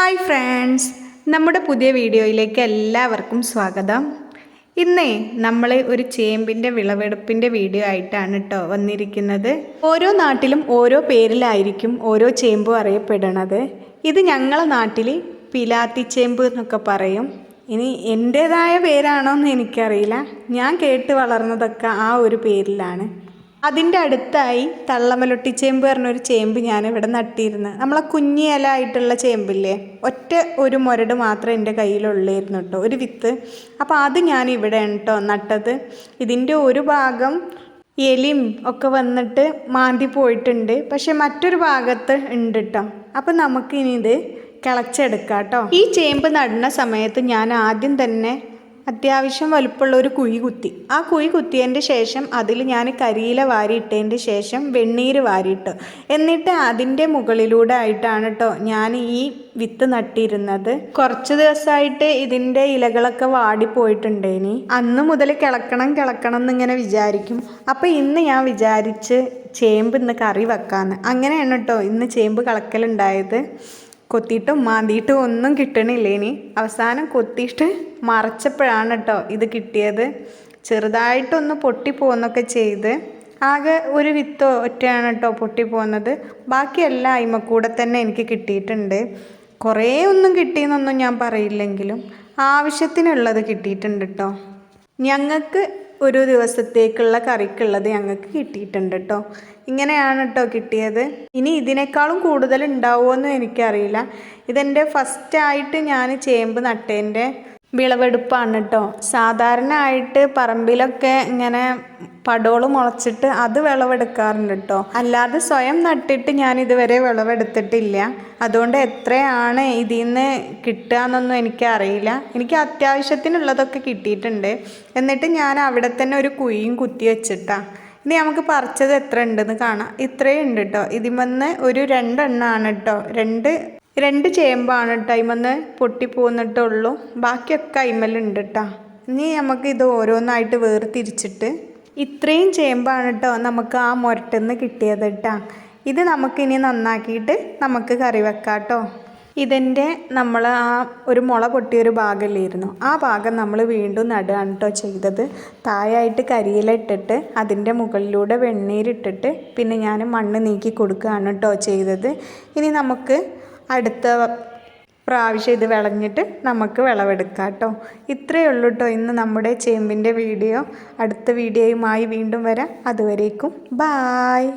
Hi friends. നമ്മുടെ പുതിയ വീഡിയോയിലേക്ക് എല്ലാവർക്കും സ്വാഗതം. ഇന്നേ നമ്മൾ ഒരു ചേമ്പിന്റെ വിളവെടുപ്പിന്റെ വീഡിയോ ആയിട്ടാണ് കേട്ടോ വന്നിരിക്കുന്നത്. ഓരോ നാട്ടിലും ഓരോ പേരിലായിരിക്കും ഓരോ ചേമ്പും അറിയപ്പെടണത് ഇത് ഞങ്ങളെ നാട്ടിൽ പിലാത്തി ചേമ്പ് എന്നൊക്കെ പറയും. ഇനി എന്റേതായ പേരാണോ എന്ന് എനിക്കറിയില്ല. ഞാൻ കേട്ട് വളർന്നതൊക്കെ ആ ഒരു പേരിലാണ്. അതിന്റെ അടുത്തായി തള്ളമലൊട്ടി ചേമ്പ് പറഞ്ഞൊരു ചേമ്പ് ഞാൻ ഇവിടെ നട്ടിരുന്നു. നമ്മളെ കുഞ്ഞി ആയിട്ടുള്ള ചേമ്പില്ലേ? ഒറ്റ ഒരു മുരട് മാത്രമേ എന്റെ കയ്യിലുള്ളായിരുന്നു കേട്ടോ. ഒരു വിത്ത്. അപ്പോൾ അത് ഞാൻ ഇവിടെ കേട്ടോ നട്ടത്. ഇതിന്റെ ഒരു ഭാഗം എലിയും ഒക്കെ വന്നിട്ട് മാന്തി പോയിട്ടുണ്ട്. പക്ഷെ മറ്റൊരു ഭാഗത്ത് ഉണ്ട് കേട്ടോ. അപ്പം നമുക്കിനി ഇത് കിളച്ചെടുക്കാം കേട്ടോ. ഈ ചേമ്പ് നടുന്ന സമയത്ത് ഞാൻ ആദ്യം തന്നെ അത്യാവശ്യം വലുപ്പമുള്ള ഒരു കുഴി കുത്തി. ആ കുഴി കുത്തിയതിന്റെ ശേഷം അതിൽ ഞാൻ കരിയില വാരിയിട്ടതിന്റെ ശേഷം വെണ്ണീര് വാരിയിട്ട്. എന്നിട്ട് അതിന്റെ മുകളിലൂടെ ആയിട്ടാണ് കേട്ടോ ഞാൻ ഈ വിത്ത് നട്ടിരുന്നത്. കുറച്ച് ദിവസമായിട്ട് ഇതിന്റെ ഇലകളൊക്കെ വാടിപ്പോയിട്ടുണ്ടേനി അന്ന് മുതൽ കിളക്കണം കിളക്കണം എന്നിങ്ങനെ വിചാരിക്കും. അപ്പോൾ ഇന്ന് ഞാൻ വിചാരിച്ച് ചേമ്പ് ഇന്ന് കറി വെക്കാമെന്ന് അങ്ങനെയാണ് കേട്ടോ ഇന്ന് ചേമ്പ് കളക്കലുണ്ടായത് കൊത്തിയിട്ടും മാന്തിയിട്ടും ഒന്നും കിട്ടണില്ല ഇനി? അവസാനം കൊത്തിയിട്ട് മറച്ചപ്പോഴാണ് കേട്ടോ ഇത് കിട്ടിയത്. ചെറുതായിട്ടൊന്ന് പൊട്ടിപ്പോകുന്നൊക്കെ ചെയ്ത് ആകെ ഒരു വിത്തോ ഒറ്റയാണ് കേട്ടോ പൊട്ടിപ്പോകുന്നത് ബാക്കിയെല്ലാം അയിമക്കൂടെ തന്നെ എനിക്ക് കിട്ടിയിട്ടുണ്ട്. കുറേ ഒന്നും കിട്ടിയെന്നൊന്നും ഞാൻ പറയില്ലെങ്കിലും ആവശ്യത്തിനുള്ളത് കിട്ടിയിട്ടുണ്ട് കേട്ടോ ഞങ്ങൾക്ക് ഒരു ദിവസത്തേക്കുള്ള കറിക്കുള്ളത് ഞങ്ങൾക്ക് കിട്ടിയിട്ടുണ്ട് കേട്ടോ ഇങ്ങനെയാണ് കേട്ടോ കിട്ടിയത്. ഇനി ഇതിനേക്കാളും കൂടുതൽ ഉണ്ടാവുമോ എനിക്കറിയില്ല. ഇതെന്റെ ഫസ്റ്റായിട്ട് ഞാൻ ചേമ്പ് നട്ടേന്റെ വിളവെടുപ്പാണ് കേട്ടോ സാധാരണ ആയിട്ട് പറമ്പിലൊക്കെ ഇങ്ങനെ പടോൾ മുളച്ചിട്ട് അത് വിളവെടുക്കാറുണ്ട് കേട്ടോ അല്ലാതെ സ്വയം നട്ടിട്ട് ഞാൻ ഇതുവരെ വിളവെടുത്തിട്ടില്ല. അതുകൊണ്ട് എത്രയാണ് ഇതിൽ നിന്ന് കിട്ടുക എന്നൊന്നും എനിക്കറിയില്ല. എനിക്ക് അത്യാവശ്യത്തിനുള്ളതൊക്കെ കിട്ടിയിട്ടുണ്ട്. എന്നിട്ട് ഞാൻ അവിടെ തന്നെ ഒരു കുഴിയും കുത്തി വെച്ചിട്ടാ. ഇനി നമുക്ക് പറിച്ചത് എത്ര ഉണ്ടെന്ന് കാണാം. ഇത്രയും ഉണ്ട് കേട്ടോ ഇതിമെന്ന് ഒരു രണ്ടെണ്ണമാണ് കേട്ടോ രണ്ട് രണ്ട് ചേമ്പാണ് കേട്ടോ അതിമെന്ന് പൊട്ടിപ്പോന്നിട്ടുള്ളൂ ബാക്കിയൊക്കെ അയിമലുണ്ട് കേട്ടോ ഇനി നമുക്ക് ഇത് ഓരോന്നായിട്ട് വേർതിരിച്ചിട്ട് ഇത്രയും ചേമ്പാണ് കേട്ടോ നമുക്ക് ആ മുരട്ടുന്ന് കിട്ടിയത് കേട്ടോ ഇത് നമുക്കിനി നന്നാക്കിയിട്ട് നമുക്ക് കറി വെക്കാം കേട്ടോ ഇതിന്റെ നമ്മൾ ആ ഒരു മുള പൊട്ടിയൊരു ഭാഗമില്ലായിരുന്നു ആ ഭാഗം നമ്മൾ വീണ്ടും നടുകയാണ് കേട്ടോ ചെയ്തത്. തായായിട്ട് കരിയില ഇട്ടിട്ട് അതിന്റെ മുകളിലൂടെ വെണ്ണീരിട്ടിട്ട് പിന്നെ ഞാൻ മണ്ണ് നീക്കി കൊടുക്കുകയാണ് കേട്ടോ ചെയ്തത്. ഇനി നമുക്ക് അടുത്ത പ്രാവശ്യം ഇത് വിളഞ്ഞിട്ട് നമുക്ക് വിളവെടുക്കാം കേട്ടോ. ഇത്രയേ ഉള്ളൂ കേട്ടോ ഇന്ന് നമ്മുടെ ചേമ്പിന്റെ വീഡിയോ. അടുത്ത വീഡിയോയുമായി വീണ്ടും വരാം. അതുവരേക്കും ബായ്